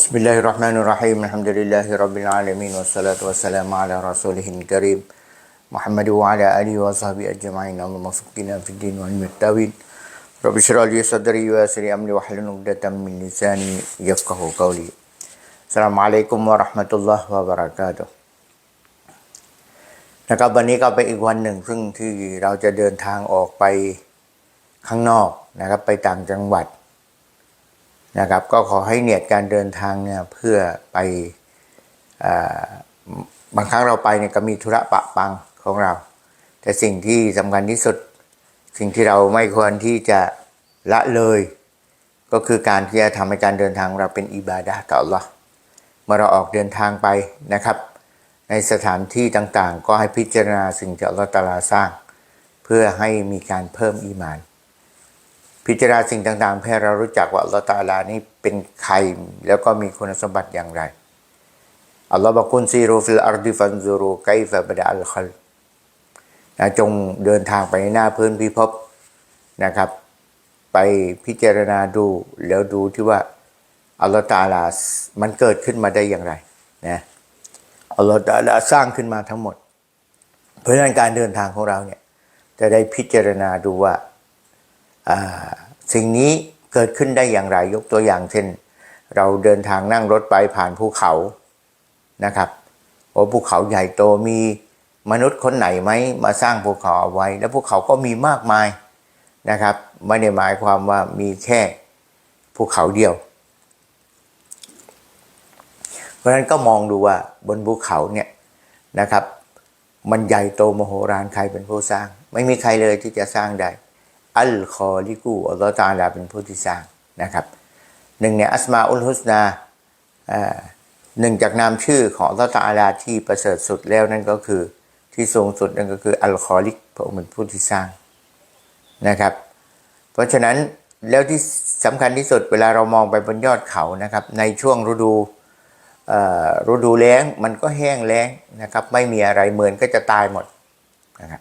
Bismillahirrahmanirrahim. Alhamdulillahi rabbil alamin wassalatu wassalamu ala rasulihil karim Muhammad wa ala alihi wa sahbihi ajma'in. Allahumma faqqina fid din wa ilmit tawil. Rabbi shrah li sadri wa yassir amri wa hlul 'uqdatam min lisani yafqahu qawli. Assalamualaikum warahmatullahi wabarakatuh. นะครับวันนี้ก็เป็นอีกวันหนึ่งซึ่งที่เราจะเดินทางออกไปข้างนอกนะครับ ไปต่างจังหวัด นะครับ ก็ขอให้เนียดการเดินทางเนี่ยเพื่อไปอบางครั้งเราไปเนี่ยก็มีธุระปะปังของเรา แต่สิ่งที่สำคัญที่สุด สิ่งที่เราไม่ควรที่จะละเลย ก็คือการที่จะทำให้การเดินทางเราเป็นอิบาดะห์ต่อ Allah เมื่อเราออกเดินทางไปนะครับ ในสถานที่ต่างๆ ก็ให้พิจารณาสิ่งที่อัลลอฮฺตาลาสร้าง เพื่อให้มีการเพิ่มอีมาน พิจารณาสิ่งต่างๆเพื่อเรารู้จักว่าอัลลอฮฺตาลานี่เป็นใครแล้วก็มีคุณสมบัติอย่างไรอัลลอฮฺบอกคุณซีรูฟิลอาร์ดิฟันซูรูไกฟะบดะอัลคัลนะจงเดินทางไปในหน้าพื้นพิภพนะครับ ไปพิจารณาดูแล้วดูที่ว่าอัลลอฮฺตาลา มันเกิดขึ้นมาได้อย่างไรนะอัลลอฮฺตาลาสร้างขึ้นมาทั้งหมด เพราะฉะนั้นการเดินทางของเราเนี่ยจะได้พิจารณาดูว่า สิ่งนี้เกิดขึ้นได้อย่างไรยกตัวอย่างเช่น เราเดินทางนั่งรถไปผ่านภูเขานะครับโอ้ภูเขาใหญ่โตมีมนุษย์คนไหนไหมมาสร้างภูเขาเอาไว้ แล้วภูเขาก็มีมากมายนะครับ ไม่ได้หมายความว่ามีแค่ภูเขาเดียว เพราะฉะนั้นก็มองดูว่าบนภูเขาเนี่ยนะครับ มันใหญ่โตมโหฬารใครเป็นผู้สร้าง ไม่มีใครเลยที่จะสร้างได้ อัลคอลิกูอัลลอฮฺตาลาเป็นผู้ที่สร้างนะครับหนึ่งในอัสมาอุลฮุสนาหนึ่งจากนามชื่อของอัลลอฮฺตะอาลาที่ประเสริฐสุดแล้วนั่นก็คือที่สูงสุดนั่นก็คืออัลคอลิกพระองค์เป็นผู้ที่สร้างนะครับ เพราะฉะนั้นแล้วที่สำคัญที่สุดเวลาเรามองไปบนยอดเขานะครับ ในช่วงฤดูฤดูแล้งมันก็แห้งแล้งนะครับ ไม่มีอะไรเหมือนก็จะตายหมดนะครับ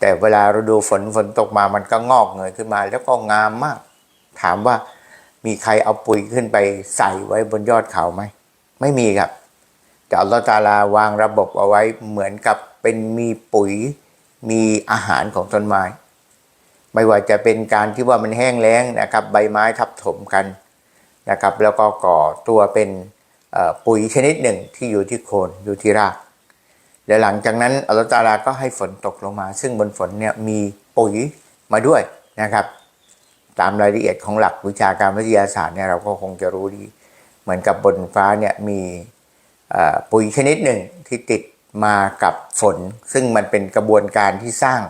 แต่เวลาฤดูฝนฝนตกมามันก็งอกเงยขึ้นมา แล้วก็งามมาก ถามว่ามีใครเอาปุ๋ยขึ้นไปใส่ไว้บนยอดเขาไหม ไม่มีครับ แต่อัลลอฮฺตาลาวางระบบเอาไว้เหมือนกับเป็นมีปุ๋ยมีอาหารของต้นไม้ ไม่ว่าจะเป็นการที่ว่ามันแห้งแล้งนะครับ ใบไม้ทับถมกันนะครับ แล้วก็ก่อตัวเป็นปุ๋ยชนิดหนึ่งที่อยู่ที่โคนอยู่ที่ราก และหลังจากนั้นอัลลอฮฺตาลาก็ให้ฝนตกลงมา ซึ่งบนฝนเนี่ยมีปุ๋ยมาด้วยนะครับ ตามรายละเอียดของหลักวิชาการวิทยาศาสตร์เนี่ยเราก็คงจะรู้ดี เหมือนกับบนฟ้าเนี่ยมีปุ๋ยชนิดหนึ่งที่ติดมากับฝน ซึ่งมันเป็นกระบวนการที่สร้าง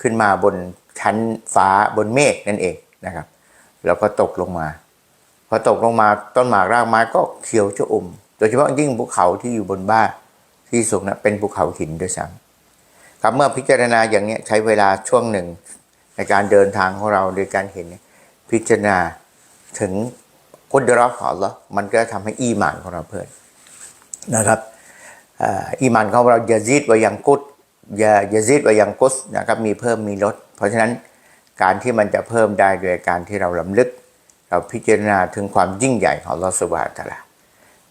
ขึ้นมาบนชั้นฟ้าบนเมฆนั่นเองนะครับ แล้วก็ตกลงมาพอตกลงมาต้นหมากรากไม้ก็เขียวชอุ่มโดยเฉพาะยิ่งภูเขาที่อยู่บนบ้าน ที่สูงนะเป็นภูเขาหินด้วยซ้ำครับเมื่อพิจารณาอย่างนี้ใช้เวลาช่วงหนึ่ง ในการเดินทางของเราโดยการเห็นพิจารณาถึงกุดรอของเรามันก็ทำให้อีหมานของเราเพิ่มนะครับอีหมานของเรายาซีดไว้ยังกุดยายาซีดไว้ยังกุสนะครับมีเพิ่มมีลด เพราะฉะนั้นการที่มันจะเพิ่มได้โดยการที่เราลำลึก เราพิจารณาถึงความยิ่งใหญ่ของอัลอสุบฮานะฮูวะตาลา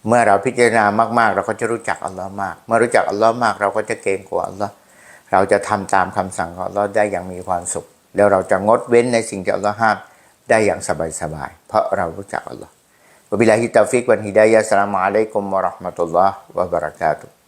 เมื่อเราพิจารณามาก ๆ เราก็จะรู้จักอัลลอฮ์มาก เมื่อรู้จักอัลลอฮ์มาก เราก็จะเกรงกลัวอัลลอฮ์เราจะทำตามคำสั่งของอัลลอฮ์ได้อย่างมีความสุข แล้วเราจะงดเว้นในสิ่งที่อัลลอฮ์ห้ามได้อย่างสบายๆเพราะเรารู้จักอัลลอฮ์วบิลลาฮิตาฟิกวันฮิดายะสลามอะลัยกุมวะราะห์มะตุลลอฮ์วะบะเราะกาตุฮ์